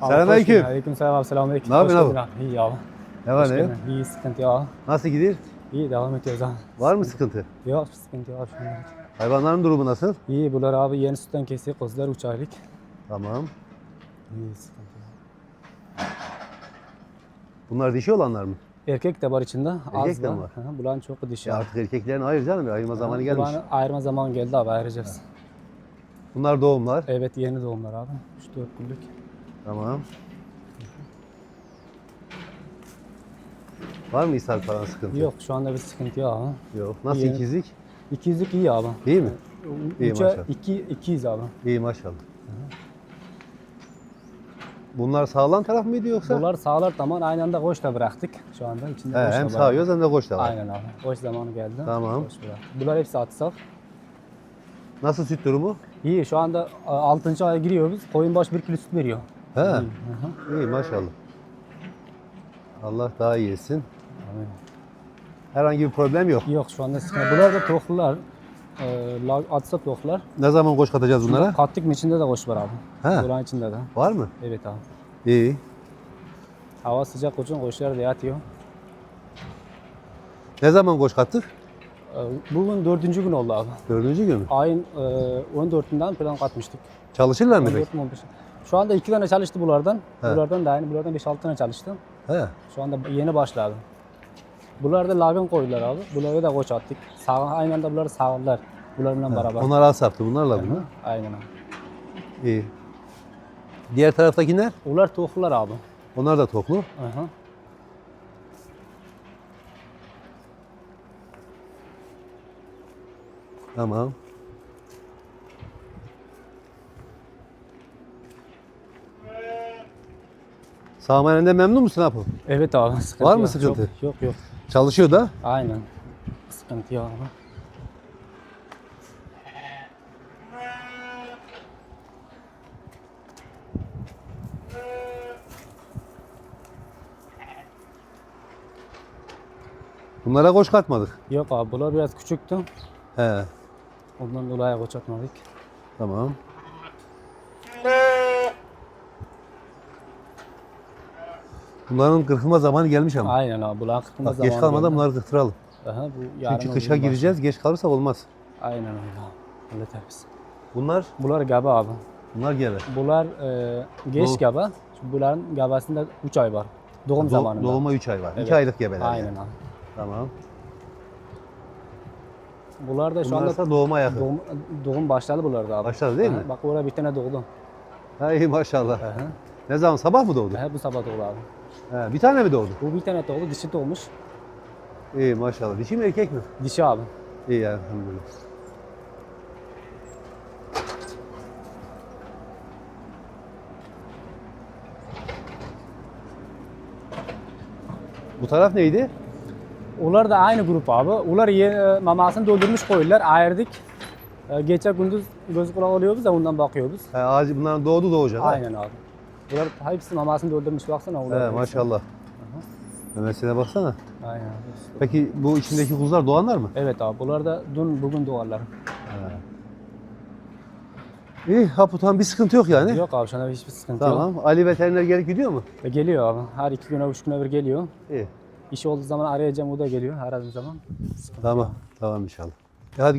Selamünaleyküm. Aleyküm selam abi. Selamünaleyküm. Ne yapıyorsun abi? İyi abi. Ne var ne yok? İyi sıkıntı abi. Nasıl gidiyor? İyi devam ediyoruz abi. Var mı sıkıntı? Yok sıkıntı abi. şu an. Hayvanların durumu nasıl? İyi bunlar abi yeni sütten kesiyor. Kuzular 3 aylık. Tamam. İyi sıkıntı yok. Bunlar dişi olanlar mı? Erkek de var içinde. Erkek Az de var. var? Hı çok dişi. Ya artık erkeklerin ayır canım. ya, Ayırma zamanı gelmiş. Bunların ayırma zamanı geldi abi ayıracağız. Bunlar doğumlar. Evet yeni doğumlar abi. 3-4 günlük. Tamam. Var mı ishal falan sıkıntı? Yok şu anda bir sıkıntı yok. Yok. Nasıl Yeni- ikizlik? İkizlik iyi abi. İyi mi? İyi 3'e maşallah. 2 200 abi. İyi maşallah. Bunlar sağlam taraf mıydı yoksa? Bunlar sağlar zaman aynı anda koç da bıraktık şu anda. İçinde He, koç da hem var. sağıyoruz hem de koç da var. Aynen abi. Koç zamanı geldi. Tamam. Koç bıraktık. Bunlar hepsi atsak. Nasıl süt durumu? İyi şu anda 6. aya giriyoruz. Koyun baş 1 kilo süt veriyor. He. İyi. Hı hı. İyi maşallah. Allah daha iyi etsin. Amin. Herhangi bir problem yok. Yok şu anda sıkıntı. Bunlar da toklular. E, atsa toklar. Ne zaman koç katacağız bunlara? Kattık mı içinde de koç var abi. He. Buranın içinde de. Var mı? Evet abi. İyi. Hava sıcak koçun koçlar da yatıyor. Ne zaman koç kattık? E, Bugün dördüncü gün oldu abi. Dördüncü gün mü? Ayın e, 14'ünden plan katmıştık. Çalışırlar mı peki? 14 mu 15? Şu anda iki tane çalıştı bunlardan. He. Bunlardan da aynı. Bunlardan 5-6 tane çalıştı. He. Şu anda yeni başladı. Bunlar da lagın koydular abi. Bunları da koç attık. Sağ, aynı anda bunları sağladılar. Bunlarla beraber. Onlar az saptı. Bunlarla bunu. Aynen abi. İyi. Diğer taraftakiler? Bunlar toklular abi. Onlar da toklu. Hı hı. Tamam. Sağmanende memnun musun Apo? Evet abi. Sıkıntı Var mı yok. sıkıntı? Yok yok. yok. Çalışıyor da. Aynen. Sıkıntı yok abi. Bunlara koç katmadık. Yok abi bunlar biraz küçüktü. He. Ondan dolayı koç atmadık. Tamam. Bunların kırkılma zamanı gelmiş ama. Aynen abi. Bunlar kırkma Bak zamanı geç kalmadan geldi. bunları kırktıralım. Aha, bu yarın Çünkü kışa gireceğiz. Geç kalırsak olmaz. Aynen öyle abi. Hallederiz. Bunlar Bunlar gebe abi. bunlar gelir. Bunlar e, geç gebe. Çünkü Bunların gebesinde 3 ay var. Doğum Do- zamanında. doğuma 3 ay var. 2 Evet. aylık gebeler. Aynen yani. abi. Tamam. Bunlar da şu Bunlar anda doğuma yakın. doğum, doğum başladı bunlarda abi. Başladı değil Aha, mi? Bak orada bir tane doğdu. Ha iyi maşallah. Aha. Ne zaman sabah mı doğdu? Aha, bu sabah doğdu abi. He, bir tane mi doğdu? Bu bir tane doğdu, dişi doğmuş. İyi maşallah. Dişi mi erkek mi? Dişi abi. İyi elhamdülillah. Bu taraf neydi? Onlar da aynı grup abi. Onlar ye, mamasını doldurmuş koyuyorlar. Ayırdık. E, Gece gündüz göz kulak oluyoruz da ondan bakıyoruz. He, ağacı bunların doğdu doğacak. Aynen abi. Bunlar hepsi mamasını doldurmuş baksana. Onlar He, maşallah. Memesine baksana. Aynen. Peki bu içindeki kuzular doğanlar mı? Evet abi. Bunlar da dün bugün doğarlar. İyi Haputan bir sıkıntı yok yani. Yok abi şu anda hiçbir sıkıntı yok. Tamam. Ali veteriner gelip gidiyor mu? Ve geliyor abi. Her iki güne, üç güne bir geliyor. İyi. İşi olduğu zaman arayacağım o da geliyor. Her zaman. Tamam. Tamam inşallah. E hadi görüşürüz.